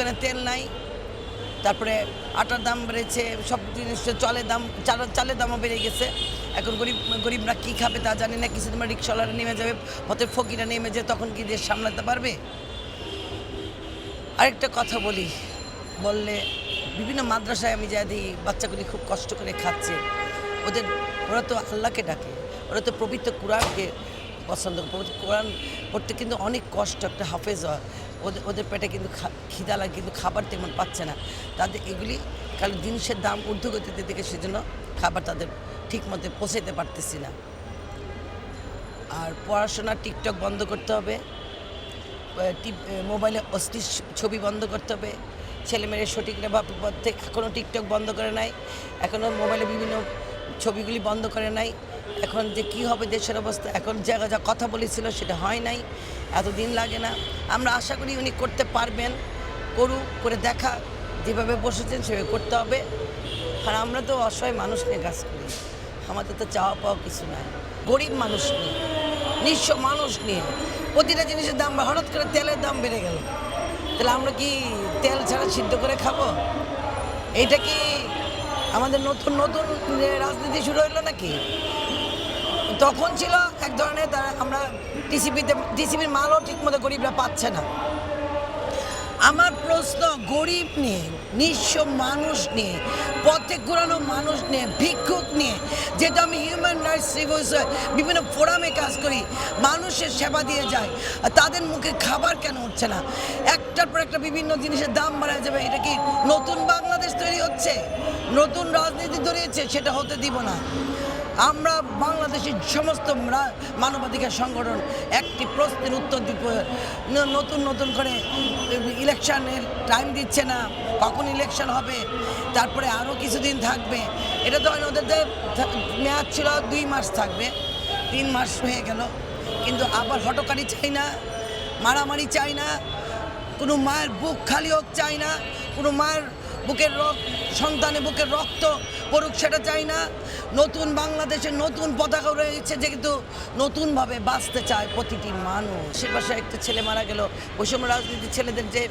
দোকানে তেল নাই। তারপরে আটার দাম বেড়েছে, সব জিনিসের চলের দাম চাল চালের দামও বেড়ে গেছে। এখন গরিব, গরিবরা কী খাবে তা জানি না কিছু তোমার রিক্সাওয়ালারা নেমে যাবে, পথে ফকিরা নেমে যায়, তখন কি দেশ সামলাতে পারবে? আরেকটা কথা বলি, বললে বিভিন্ন মাদ্রাসায় আমি যা দিই বাচ্চাগুলি খুব কষ্ট করে খাচ্ছে। ওদের, ওরা তো আল্লাহকে ডাকে, ওরা তো পবিত্র কোরআনকে পছন্দ পবিত্র কোরআন পড়তে কিন্তু অনেক কষ্ট একটা হাফেজ হয়। ওদের ওদের পেটে কিন্তু খিদা লাগে, কিন্তু খাবার তেমন পাচ্ছে না। তাদের এগুলি কারণ জিনিসের দাম ঊর্ধ্বগতিতে দেখে সেজন্য খাবার তাদের ঠিক মতো পৌঁছাতে পারতেছি না। আর পড়াশোনা টিকটক বন্ধ করতে হবে মোবাইলে অস্থির ছবি বন্ধ করতে হবে, ছেলেমেয়ের সঠিক পথে এখনও টিকটক বন্ধ করে নাই এখনও মোবাইলে বিভিন্ন ছবিগুলি বন্ধ করে নাই। এখন যে কি হবে দেশের অবস্থা, এখন জায়গা যা কথা বলেছিল সেটা হয় নাই। এতদিন লাগে না। আমরা আশা করি উনি করতে পারবেন, করুক, করে দেখা। যেভাবে বসেছেন সেভাবে করতে হবে। আর আমরা তো অসহায় মানুষ নিয়ে কাজ করি। আমাদের তো চাওয়া পাওয়া কিছু নাই। গরিব মানুষ নিয়ে, নিঃস্ব মানুষ নিয়ে। প্রতিটা জিনিসের দাম হঠাৎ করে তেলের দাম বেড়ে গেল। তাহলে আমরা কি তেল ছাড়া সিদ্ধ করে খাব? এইটা কি আমাদের নতুন নতুন রাজনীতি শুরু হইল নাকি? তখন ছিল এক ধরনের, তারা আমরা টিসিপিতে টিসিপির মালও ঠিক মতো গরিবরা পাচ্ছে না। আমার প্রশ্ন, গরিব নিয়ে, নিঃস্ব মানুষ নিয়ে, পথে ঘোরানো মানুষ নিয়ে, ভিক্ষুক নিয়ে যেটা আমি হিউম্যান রাইটস বিভিন্ন ফোরামে কাজ করি, মানুষের সেবা দিয়ে যায় তাদের মুখে খাবার কেন উঠছে না? একটার পর একটা বিভিন্ন জিনিসের দাম বাড়া যাবে, এটা কি নতুন বাংলাদেশ তৈরি হচ্ছে? নতুন রাজনীতি ধরিয়েছে, সেটা হতে দিব না। আমরা বাংলাদেশের সমস্ত মানবাধিকার সংগঠন একটি প্রশ্নের উত্তর নতুন নতুন করে ইলেকশনের টাইম দিচ্ছে না। কখন ইলেকশন হবে? তারপরে আরও কিছুদিন থাকবে। এটা তো ওদের মেয়াদ ছিল দুই মাস থাকবে। তিন মাস হয়ে গেল। কিন্তু আবার হটকারি চাই না, মারামারি চাই না, কোনো মায়ের বুক খালি হোক চাই না, কোনো মায়ের বুকের রক্ত, সন্তানে বুকের রক্ত পড়ুক, সেটা চাই না। নতুন বাংলাদেশের নতুন পতাকা রয়েছে যে কিন্তু নতুনভাবে বাঁচতে চায় প্রতিটি মানুষ। সে পাশে একটা ছেলে মারা গেল, বৈষম্য রাজনীতির ছেলেদের যে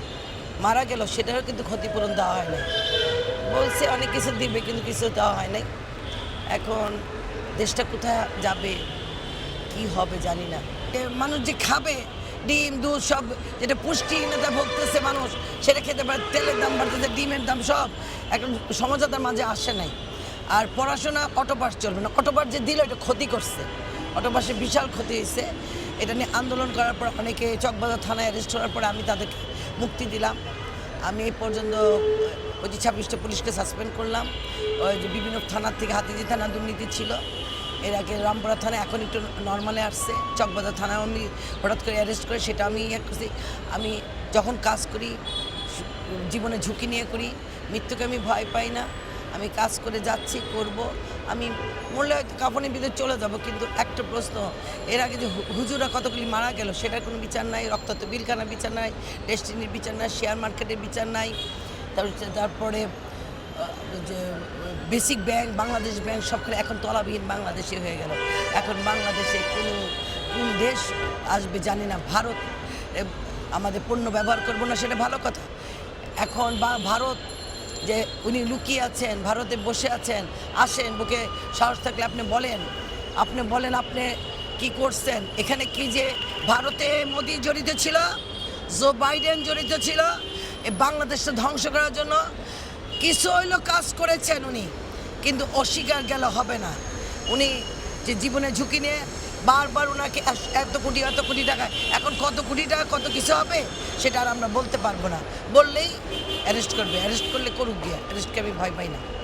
মারা গেল, সেটারও কিন্তু ক্ষতিপূরণ দেওয়া হয় না বলছে অনেক কিছু দিবে, কিন্তু কিছু দেওয়া হয় নাই। এখন দেশটা কোথায় যাবে, কি হবে জানি না। মানুষ যে খাবে ডিম, দুধ সব যেটা পুষ্টিহীনতা ভুগতেছে মানুষ, সেটা খেতে পারে। তেলের দাম বাড়তেছে, ডিমের দাম সব এখন সমঝোতার মাঝে আসে নাই। আর পড়াশোনা অটোপাস চলবে না। অটোপাস যে দিল, এটা ক্ষতি করছে। অটোপাসে বিশাল ক্ষতি হয়েছে। এটা নিয়ে আন্দোলন করার পর অনেকে চকবাজার থানায় অ্যারেস্ট করার পর আমি তাদেরকে মুক্তি দিলাম। আমি এই পর্যন্ত ওই যে ছাব্বিশটা পুলিশকে সাসপেন্ড করলাম। ওই যে বিভিন্ন থানার থেকে হাতিজি থানা দুর্নীতি ছিল। এর আগে রামপুরা থানা এখন একটু নর্মালে আসছে। চকবাজার থানায় আমি হঠাৎ করে অ্যারেস্ট করে সেটা আমি ইয়ে করছি। আমি যখন কাজ করি, জীবনে ঝুঁকি নিয়ে করি, মৃত্যুকে আমি ভয় পাই না। আমি কাজ করে যাচ্ছি, করব। আমি মরলে হয়তো কাপড়ের ভিতরে চলে যাব, কিন্তু একটা প্রশ্ন, এর আগে যে হুজুরা কতগুলি মারা গেল, সেটার কোনো বিচার নাই। রক্তাক্ত বিলখানার বিচার নাই ডেস্টিনির বিচার নাই শেয়ার মার্কেটের বিচার নাই। তারপরে যে বেসিক ব্যাংক বাংলাদেশ ব্যাংক সবখানে এখন তলাবিহীন বাংলাদেশে হয়ে গেল। এখন বাংলাদেশে কোনো, কোন দেশ আসবে জানি না। ভারত আমাদের পণ্য ব্যবহার করব না, সেটা ভালো কথা। এখন বা, ভারত যে, উনি লুকিয়ে আছেন, ভারতে বসে আছেন, আসেন, বুকে সাহস থাকলে আপনি বলেন। আপনি বলেন আপনি কি করছেন? এখানে কি যে, ভারতে মোদি জড়িত ছিল, জো বাইডেন জড়িত ছিল এই বাংলাদেশটা ধ্বংস করার জন্য কিছু হইল কাজ করেছেন উনি? কিন্তু অস্বীকার গেল হবে না। উনি যে জীবনে ঝুঁকি নিয়ে বারবার ওনাকে এত কোটি এত কোটি টাকা, এখন কত কোটি টাকা, কত কিছু হবে, সেটা আর আমরা বলতে পারব না। বললেই অ্যারেস্ট করবে। অ্যারেস্ট করলে করুক গিয়ে। অ্যারেস্টকে আমি ভয় পাই না।